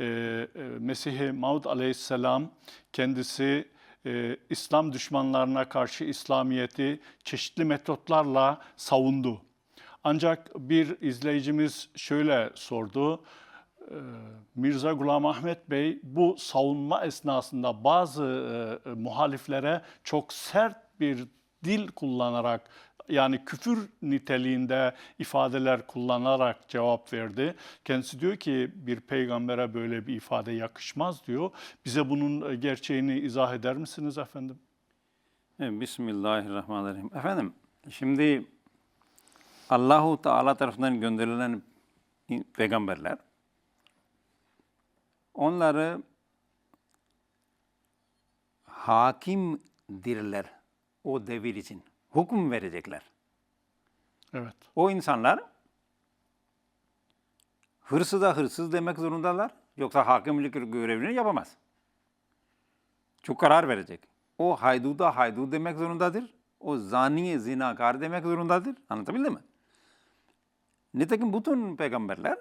e, e, Mesih-i Maud aleyhisselam kendisi e, İslam düşmanlarına karşı İslamiyet'i çeşitli metotlarla savundu. Ancak bir izleyicimiz şöyle sordu. e, Mirza Gulam Ahmet Bey bu savunma esnasında bazı e, e, muhaliflere çok sert bir dil kullanarak yani küfür niteliğinde ifadeler kullanarak cevap verdi. Kendisi diyor ki bir peygambere böyle bir ifade yakışmaz diyor. Bize bunun e, gerçeğini izah eder misiniz efendim? Bismillahirrahmanirrahim. Efendim, şimdi Allahu Teala tarafından gönderilen peygamberler onları hakimdirler o devir için. Hüküm verecekler. Evet. O insanlar hırsıza hırsız demek zorundalar. Yoksa hakimlik görevini yapamaz. Çok karar verecek. O hayduda haydud demek zorundadır. O zaniye zinakar demek zorundadır. Anlatabildim mi? Nitekim bütün peygamberler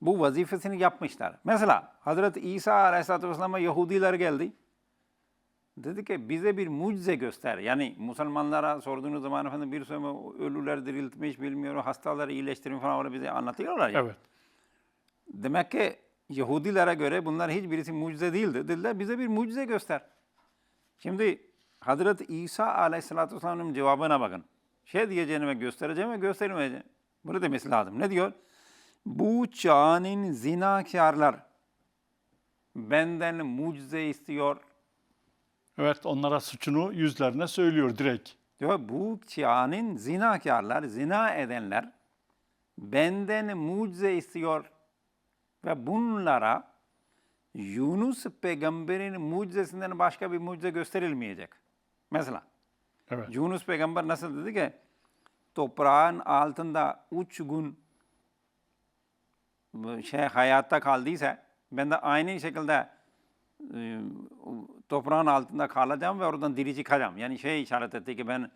bu vazifesini yapmışlar. Mesela Hazreti İsa Aleyhisselatü Vesselam'a Yahudiler geldi. Dedi ki bize bir mucize göster. Yani Müslümanlara sorduğunuz zaman efendim bir sürü ölüler diriltmiş bilmiyorum hastaları iyileştirmiş falan öyle bize anlatıyorlar ya. Evet. Demek ki Yahudilere göre bunlar hiçbirisi mucize değildi. Dediler bize bir mucize göster. Şimdi Hazreti İsa Aleyhisselatü Vesselam'ın cevabına bakın. Şey diyeceğime göstereceğim ve göstermeyeceğim. Bunu demesi lazım. Ne diyor? Bu çağın zinakarlar benden mucize istiyor. Evet onlara suçunu yüzlerine söylüyor direkt. Diyor bu çağın zinakarlar, zina edenler benden mucize istiyor. Ve bunlara Yunus peygamberin mucizesinden başka bir mucize gösterilmeyecek. Mesela Evet. Yunus peygamber nasıl dedi ki toprağın altında üç gün şey hayatta kaldıysa ben de aynı şekilde e, toprağın altında kalacağım ve oradan diri çıkacağım. Yani şey işaret etti ki ben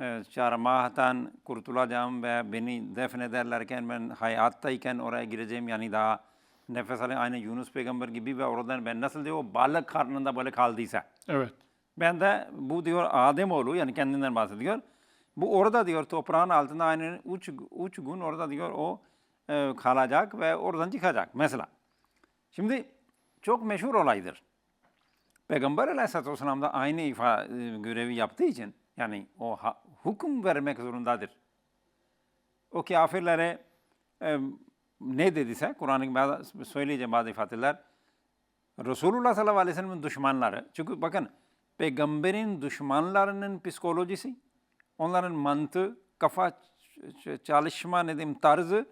e, çarmıhtan kurtulacağım ve beni defnederlerken ben hayattayken oraya gireceğim. Yani daha nefes alayım aynı Yunus peygamber gibi ve oradan ben nasıl diyor o balık karnında böyle kaldıysa. Evet. Ben de bu diyor Ademoğlu yani kendinden bahsediyor. Bu orada diyor toprağın altında aynı üç, üç gün orada diyor o e, kalacak ve oradan çıkacak mesela. Şimdi çok meşhur olaydır. Peygamber aleyhissalatü vesselam da aynı ifa, e, görevi yaptığı için yani o ha, hüküm vermek zorundadır. O kafirlere e, ne dediyse Kur'an'ın bazı, söyleyeceğim bazı ifadeler Resulullah sallallahu aleyhi ve sellem'in düşmanları. Çünkü bakın peygamberin düşmanlarının psikolojisi, onların mantığı, kafa çalışma ne diyeyim tarzı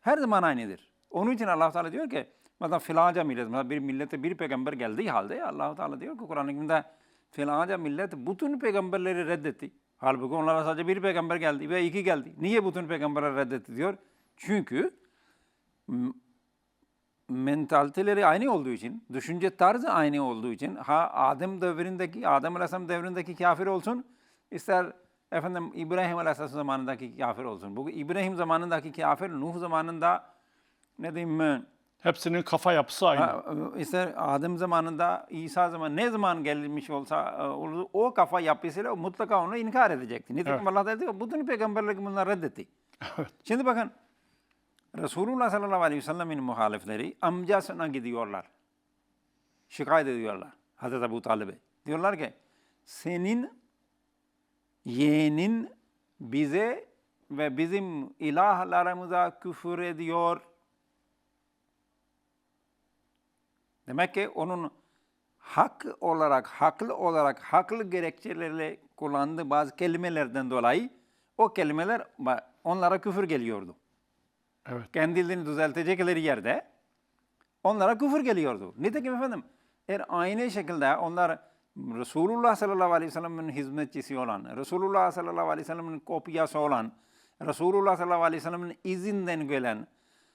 her zaman aynıdır. Onun için Allah Teala diyor ki mesela filanca millet, mesela bir millete bir peygamber geldiği halde Allah Teala diyor ki Kur'an-ı Kerim'de filanca millet bütün peygamberleri reddetti. Halbuki onlara sadece bir peygamber geldi ve iki geldi. Niye bütün peygamberleri reddetti diyor? Çünkü mentaliteleri aynı olduğu için, düşünce tarzı aynı olduğu için ha Adem devrindeki, Adem Aleyhisselam devrindeki kafir olsun, ister efendim İbrahim Aleyhisselam zamanındaki kafir olsun. Bu İbrahim zamanındaki kafir, Nuh zamanında ne diyeyim ben, Hepsinin kafa yapısı aynı. ha, ister Adem zamanında, İsa zaman ne zaman gelmiş olsa e, o- kafa yapısıyla mutlaka onu inkar edecekti. Nitekim Evet. Allah dedi ki bütün peygamberleri bunlar reddetti. Şimdi bakın Resulullah sallallahu aleyhi ve sellem'in muhalifleri amcasına gidiyorlar. Şikayet ediyorlar. Hazreti Ebu Talib'e. Diyorlar ki senin yeğenin bize ve bizim ilahlarımıza küfür ediyor. Demek ki onun hak olarak, haklı olarak, haklı gerekçelerle kullandığı bazı kelimelerden dolayı o kelimeler onlara küfür geliyordu Evet. kendilerini düzeltecekleri yerde onlara küfür geliyordu. Nitekim efendim eğer aynı şekilde onlar Resulullah sallallahu aleyhi ve sellem'in hizmetçisi olan, Resulullah sallallahu aleyhi ve sellem'in kopyası olan, Resulullah sallallahu aleyhi ve sellem'in izinden gelen,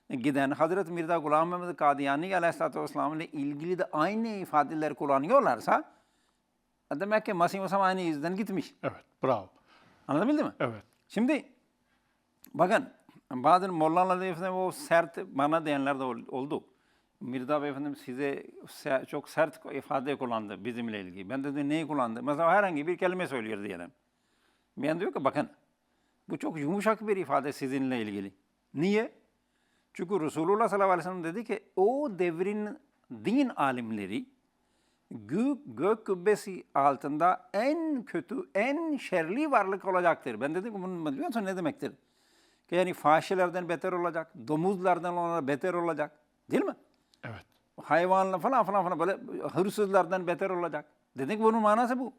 giden Hazreti Mirza Gulam Mehmet Kadiyani aleyhissalatü vesselam ile ilgili de aynı ifadeler kullanıyorlarsa demek ki Mesih Musa aynı izden gitmiş. Evet. Bravo. Anlatabildim mi? Evet. Şimdi bakın bazen Molla'la o sert bana diyenler de ol- oldu. Mirza Bey efendim size çok sert ifade kullandı bizimle ilgili. Ben dedim neyi kullandı? Mesela herhangi bir kelime söylüyor diyelim. Ben diyor ki bakın bu çok yumuşak bir ifade sizinle ilgili. Niye? Çünkü Resulullah sallallahu aleyhi ve sellem dedi ki o devrin din alimleri gök, gök kubbesi altında en kötü, en şerli varlık olacaktır. Ben dedim ki bunu biliyor musun ne demektir? Ki yani fahişelerden beter olacak, domuzlardan onlara beter olacak. Değil mi? Evet. hayvanla falan falan falan böyle hırsızlardan beter olacak. Dedik bunun manası bu.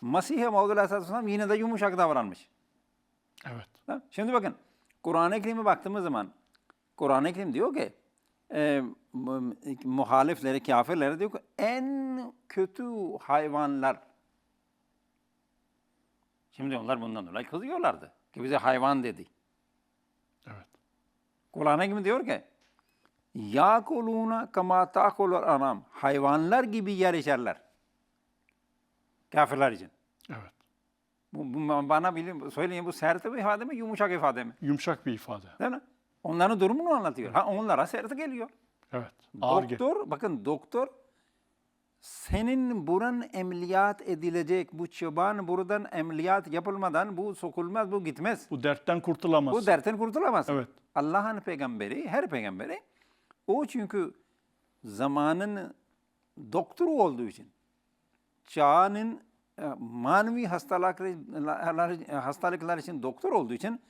Mesih-i Maud Aleyhisselatü Vesselam yine de yumuşak davranmış. Evet. Şimdi bakın Kur'an-ı Kerim'e baktığımız zaman Kur'an-ı Kerim diyor ki e, mu- muhalifleri, kafirleri diyor ki en kötü hayvanlar. Şimdi onlar bundan dolayı kızıyorlardı. Ki bize hayvan dedi. Evet. Kur'an-ı Kerim diyor ki yakuluna kama takulur anam. Hayvanlar gibi yer içerler. Kafirler için. Evet. Bu, bu bana bilin, söyleyin bu sert bir ifade mi, yumuşak ifade mi? Yumuşak bir ifade. Değil mi? Onların durumunu anlatıyor. Ha onlara sert geliyor. Evet. Ağır gel- doktor, bakın doktor senin buran ameliyat edilecek, bu çoban buradan ameliyat yapılmadan bu sokulmaz, bu gitmez. Bu dertten kurtulamaz. Bu dertten kurtulamazsın. Evet. Allah'ın peygamberi, her peygamberi o çünkü zamanın doktoru olduğu için çağının e, manevi hastalıklar, hastalıklar için doktor olduğu için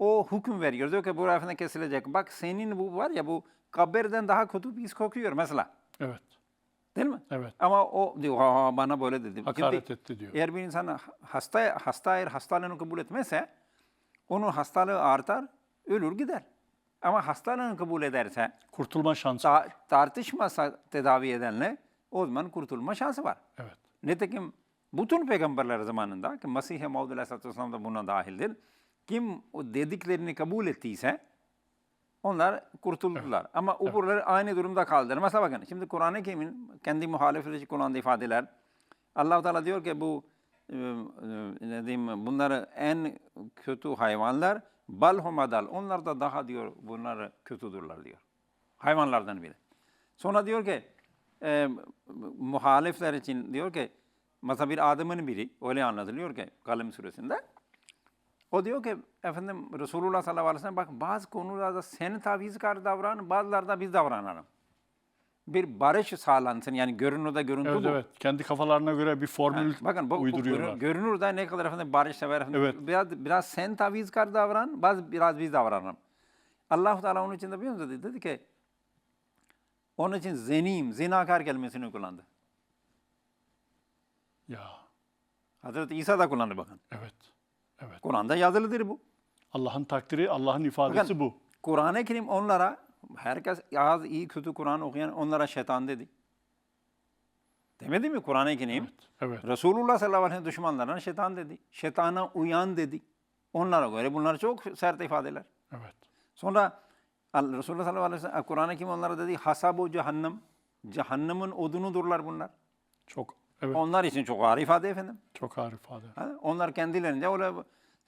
o hüküm veriyor. Diyor ki bu efendim kesilecek. Bak senin bu var ya bu kabirden daha kötü pis kokuyor mesela. Evet. Değil mi? Evet. Ama o diyor "Ha, bana böyle dedi. Hakaret Şimdi etti diyor. Eğer bir insan hasta, hasta eğer hastalığını kabul etmezse onun hastalığı artar, ölür gider. Ama hastalığını kabul ederse, Kurtulma şansı. ta- tartışmasa tedavi edenle o zaman kurtulma şansı var. Evet. Nitekim bütün peygamberler zamanında ki Mesih-i Maud Aleyhisselatü Vesselam da buna dahildir. Kim o dediklerini kabul ettiyse onlar kurtuldular. Ama öbürleri aynı durumda kaldılar. Mesela bakın şimdi Kur'an-ı Kerim'in kendi muhalefeti kullandığı ifadeler allah Teala diyor ki bu e, e, ne diyeyim bunları en kötü hayvanlar balhumadal. Onlar da daha diyor bunlar kötüdürler diyor. Hayvanlardan biri. Sonra diyor ki e, muhalifler için diyor ki mesela bir adamın biri öyle anlatılıyor ki Kalem suresinde. O diyor ki efendim Resulullah sallallahu aleyhi ve sellem bak bazı konularda sen tavizkar davran, bazılarda biz davranalım. Bir barış sağlansın yani görünürde görüntü Evet bu. evet. Kendi kafalarına göre bir formül Bakın bu, bu uyduruyorlar. görün- görünürde ne kadar efendim barış sever efendim. Evet. Biraz biraz sen tavizkar davran, bazı biraz biz davranalım. Allah Teala onun için de biliyor musun dedi? Dedi ki onun için zenim, zinakar kelimesini kullandı. Ya. Hazreti İsa da kullandı bakın. Evet. Evet. Kur'an'da yazılıdır bu. Allah'ın takdiri, Allah'ın ifadesi Bakın, bu. Kur'an-ı Kerim onlara, herkes az iyi kötü Kur'an okuyan onlara şeytan dedi. Demedi mi Kur'an-ı Kerim? Evet. Evet. Resulullah sallallahu aleyhi ve sellem düşmanlarına şeytan dedi. Şeytana uyan dedi. Onlara göre bunlar çok sert ifadeler. Evet. Sonra Resulullah sallallahu aleyhi ve sellem Kur'an-ı Kerim onlara dedi hasabu cehennem. Cehennemin odunudurlar bunlar. Çok evet. Onlar için çok ağır ifade efendim. Çok ağır ifade. Ha? Onlar kendilerince öyle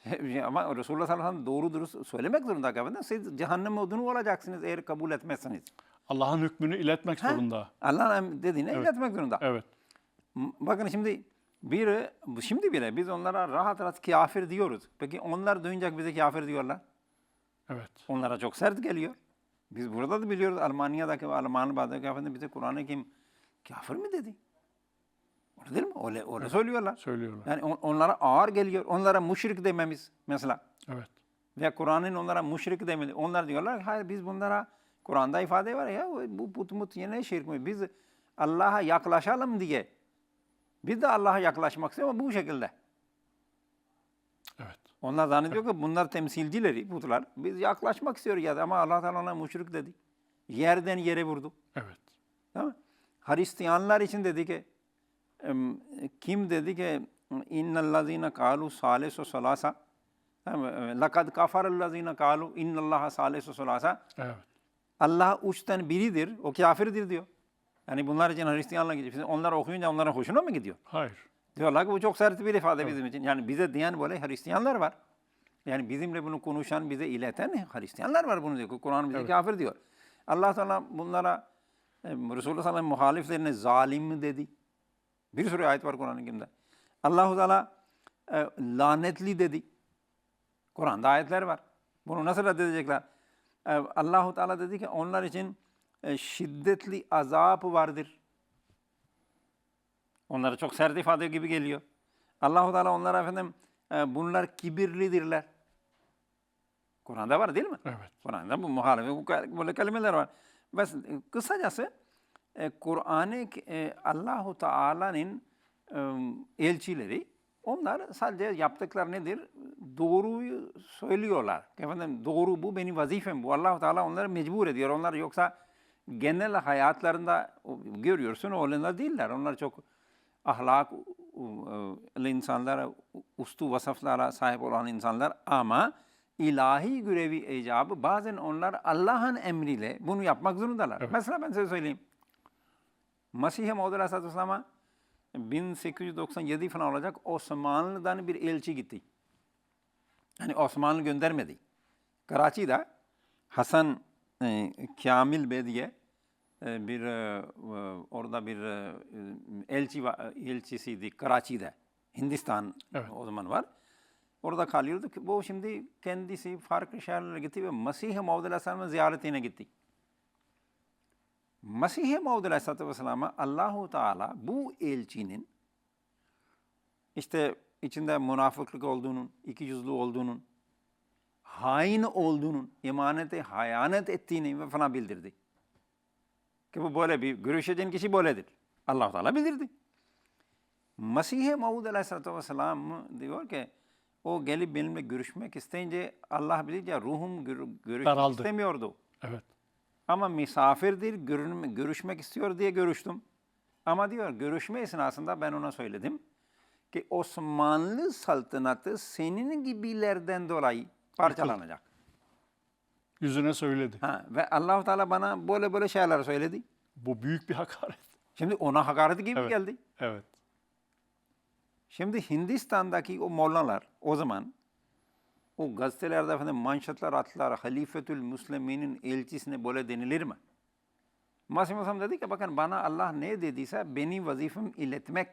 ama Resulullah sallallahu aleyhi ve sellem doğru dürüst söylemek zorunda efendim. Siz cehennem odunu olacaksınız eğer kabul etmezseniz. Allah'ın hükmünü iletmek Ha? zorunda. Allah'ın dediğine Evet. iletmek zorunda. Evet. Bakın şimdi bir şimdi bile biz onlara rahat rahat kafir diyoruz. Peki onlar duyunca bize kafir diyorlar. Evet. Onlara çok sert geliyor. Biz burada da biliyoruz Almanya'daki ve Almanya'daki efendim bize Kur'an-ı Kerim kafir mi dedi? Öyle değil mi? Öyle, öyle söylüyorlar. Söylüyorlar. Yani on- onlara ağır geliyor. Onlara müşrik dememiz mesela. Evet. Veya Kur'an'ın onlara müşrik demeli. Onlar diyorlar ki, hayır biz bunlara Kur'an'da ifade var ya bu put mut yine şirk mi? Biz Allah'a yaklaşalım diye. Biz de Allah'a yaklaşmak istiyoruz ama bu şekilde. Evet. Onlar zannediyor ki bunlar temsilcileri, putlar. Biz yaklaşmak istiyoruz ya ama Allah Teala müşrik dedi. Yerden yere vurdu. Evet. Değil mi? Hristiyanlar için dedi ki kim dedi ki innellezine kalu salisu salasa lakad kafarellezine kalu innallaha salisu salasa Evet. Allah üçten biridir, o kafirdir diyor. Yani bunlar için Hristiyanlar gidiyor. Şimdi Onlar okuyunca onların hoşuna mı gidiyor? Hayır. Diyorlar ki bu çok sert bir ifade bizim için. Yani bize diyen böyle Hristiyanlar var. Yani bizimle bunu konuşan, bize ileten Hristiyanlar var bunu diyor. Kur'an bize Evet. kafir diyor. Allah Teala bunlara Resulullah sallallahu aleyhi ve sellem muhaliflerine zalim dedi. Bir sürü ayet var Kur'an-ı Kerim'de. Allahu Teala e, lanetli dedi. Kur'an'da ayetler var. Bunu nasıl reddedecekler? E, Allahu Teala dedi ki onlar için e, şiddetli azap vardır. Onlara çok sert ifade gibi geliyor. Allahu Teala onlara efendim e, bunlar kibirlidirler. Kur'an'da var değil mi? Evet. Kur'an'da bu muhalefet, bu böyle kelimeler var. Bas, kısacası Kur'an'ı e, Allahu Teala'nın e, elçileri onlar sadece yaptıkları nedir? Doğruyu söylüyorlar. Efendim doğru bu benim vazifem bu. Allahu Teala onları mecbur ediyor. Onlar yoksa genel hayatlarında görüyorsun olanlar değiller. Onlar çok ahlak e, insanlar, ustu vasıflara sahip olan insanlar ama ilahi görevi icabı bazen onlar Allah'ın emriyle bunu yapmak zorundalar. Mesela ben size söyleyeyim. Mesih-i Maud Aleyhisselatü Vesselam'a 1897 falan olacak Osmanlı'dan bir elçi gitti. Hani Osmanlı göndermedi. Karachi'de Hasan e, Kamil Bey diye e, bir e, e, orada bir e, elçi va- elçisiydi Karachi'de. Hindistan Evet. o zaman var. Orada kalıyordu. Bu şimdi kendisi farklı şehirlere gitti ve Mesih-i Maud Aleyhisselam'ın ziyaretine gitti. Mesih-i Maud Aleyhisselatü Vesselam'a Allahu Teala bu elçinin işte içinde münafıklık olduğunun, iki yüzlü olduğunun, hain olduğunun, emanete hayanet ettiğini ve falan bildirdi. Ki bu böyle bir görüşeceğin kişi böyledir. allah Teala bildirdi. Mesih-i Maud Aleyhisselatü Vesselam diyor ki o gelip benimle görüşmek isteyince Allah bilince ruhum gör, görüşmek Daraldı. istemiyordu. Evet. Ama misafirdir, görünme, görüşmek istiyor diye görüştüm. Ama diyor görüşme esnasında ben ona söyledim ki Osmanlı saltanatı senin gibilerden dolayı parçalanacak. Yüzüne söyledi. Ha, ve allah Teala bana böyle böyle şeyler söyledi. Bu büyük bir hakaret. Şimdi ona hakaret gibi Evet. geldi. Evet. Şimdi Hindistan'daki o mollalar o zaman o gazetelerde efendim manşetler attılar. Halifetül Müsliminin elçisine böyle denilir mi? Masih Masam dedi ki bakın bana Allah ne dediyse benim vazifem iletmek.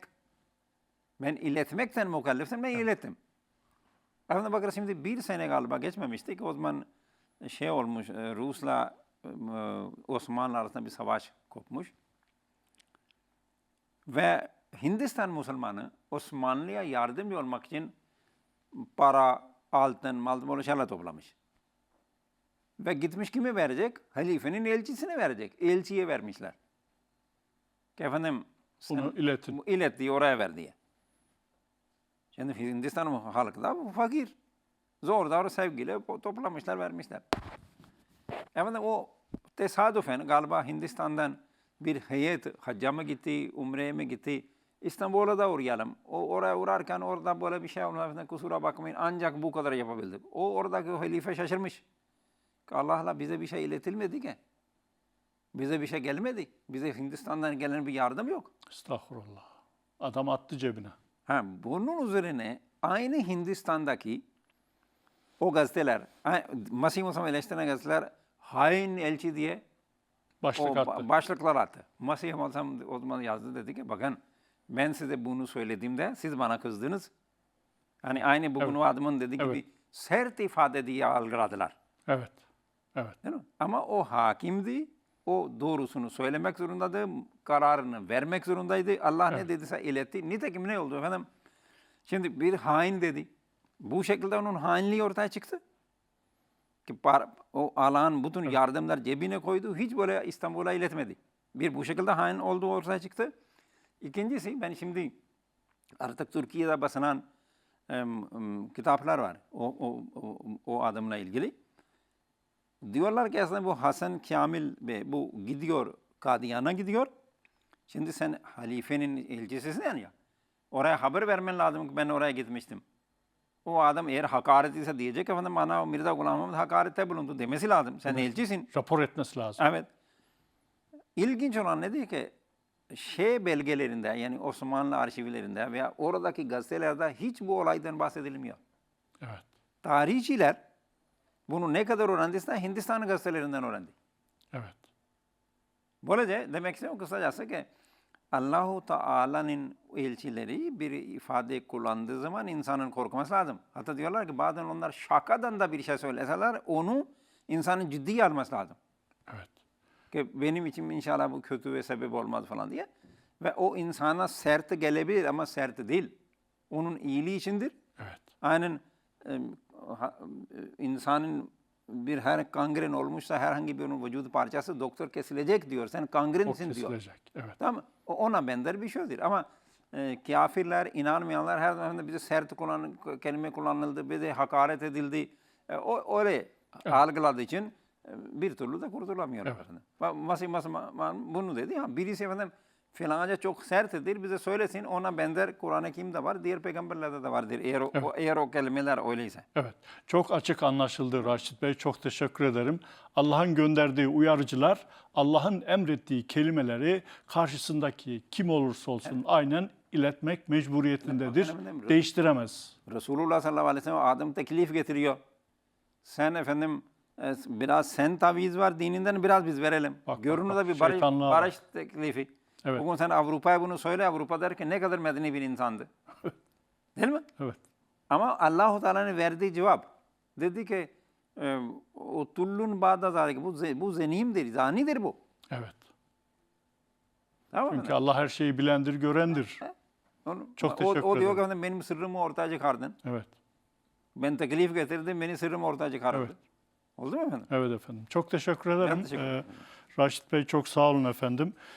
Ben iletmekten mükellefim ben ilettim. Efendim bakın şimdi bir sene galiba geçmemişti ki o zaman şey olmuş e, Rus'la e, Osmanlı arasında bir savaş kopmuş. Ve Hindistan Müslümanı Osmanlı'ya yardımcı olmak için para, altın, mal, böyle şeyler toplamış. Ve gitmiş kime verecek? Halifenin elçisine verecek. Elçiye vermişler. Ki efendim Bunu iletin. bu ilet diye oraya ver diye. Şimdi Hindistan halkı da bu fakir. Zor da sevgiyle toplamışlar vermişler. Efendim o tesadüfen galiba Hindistan'dan bir heyet hacca mı gitti, umreye mi gitti? İstanbul'a da uğrayalım. O oraya uğrarken orada böyle bir şey efendim, Kusura bakmayın ancak bu kadar yapabildik. O oradaki halife şaşırmış. Allah'la bize bir şey iletilmedi ki. Bize bir şey gelmedi. Bize Hindistan'dan gelen bir yardım yok. Estağfurullah. Adam attı cebine. Ha, bunun üzerine aynı Hindistan'daki o gazeteler, Masih Musa eleştiren gazeteler hain elçi diye Başlık o attı. ba- başlıklar attı. Masih Musa o zaman yazdı dedi ki bakın ben size bunu söylediğimde siz bana kızdınız. Hani aynı bugün Evet. o adamın dediği Evet. gibi sert ifade diye algıladılar. Evet. Evet. Değil mi? Ama o hakimdi. O doğrusunu söylemek zorundaydı. Kararını vermek zorundaydı. Allah ne dediyse iletti. Nitekim ne oldu efendim? Şimdi bir hain dedi. Bu şekilde onun hainliği ortaya çıktı. Ki par, o alan bütün yardımlar cebine koydu. Hiç böyle İstanbul'a iletmedi. Bir bu şekilde hain olduğu ortaya çıktı. İkincisi ben şimdi artık Türkiye'de basılan kitaplar var. O, o, o, o adamla ilgili. Diyorlar ki aslında bu Hasan Kamil Bey bu gidiyor Kadiyan'a gidiyor. Şimdi sen halifenin elçisisin yani ya. Oraya haber vermen lazım ki ben oraya gitmiştim. O adam eğer hakaret ise diyecek efendim bana Mirza Gulam Ahmet hakarette bulundu demesi lazım. Sen elçisin. Rapor etmesi lazım. Evet. İlginç olan nedir ki şey belgelerinde yani Osmanlı arşivlerinde veya oradaki gazetelerde hiç bu olaydan bahsedilmiyor. Evet. Tarihçiler bunu ne kadar öğrendiyse Hindistan gazetelerinden öğrendi. Evet. Böylece demek istiyorum kısacası ki Allahu Teala'nın elçileri bir ifade kullandığı zaman insanın korkması lazım. Hatta diyorlar ki bazen onlar şakadan da bir şey söyleseler onu insanın ciddiye alması lazım. Evet. Ki benim için inşallah bu kötü ve sebep olmaz falan diye. Ve o insana sert gelebilir ama sert değil. Onun iyiliği içindir. Evet. Aynen insanın bir her kangren olmuşsa herhangi bir onun vücudu parçası doktor kesilecek diyor. Sen kangrensin diyor. kesilecek. Evet. Tamam? O ona benzer bir şeydir. Ama e, kafirler, inanmayanlar her zaman bize sert kullan, kelime kullanıldı, bize hakaret edildi. E, o öyle algıladığı için bir türlü de kurtulamıyor. Evet. efendim. Masih Masih Ma- bunu dedi ya birisi efendim filanca çok serttir bize söylesin ona benzer Kur'an-ı Kerim'de var diğer peygamberlerde de vardır eğer o, o- eğer o kelimeler öyleyse. Evet. Çok açık anlaşıldı Raşit Bey. Çok teşekkür ederim. Allah'ın gönderdiği uyarıcılar Allah'ın emrettiği kelimeleri karşısındaki kim olursa olsun aynen iletmek mecburiyetindedir. Evet, evet. Değiştiremez. Resulullah sallallahu aleyhi ve sellem Adem teklif getiriyor. Sen efendim biraz sen taviz var dininden biraz biz verelim. Bak, Görünür bak, de bir barış, barış teklifi. Evet. Bugün sen Avrupa'ya bunu söyle Avrupa der ki ne kadar medeni bir insandı. Değil mi? Evet. Ama Allahu Teala'nın verdiği cevap dedi ki o tullun bağda zalik bu bu zenimdir, zanidir bu. Evet. Tamam? Çünkü Allah her şeyi bilendir, görendir. Onu- Çok o, teşekkür o diyor ki benim sırrımı ortaya çıkardın. Evet. Ben teklif getirdim, beni sırrımı ortaya çıkardın. Evet. Oldu mu efendim? Evet efendim. Çok teşekkür ederim. teşekkür Ee, ederim. Raşit Bey çok sağ olun efendim.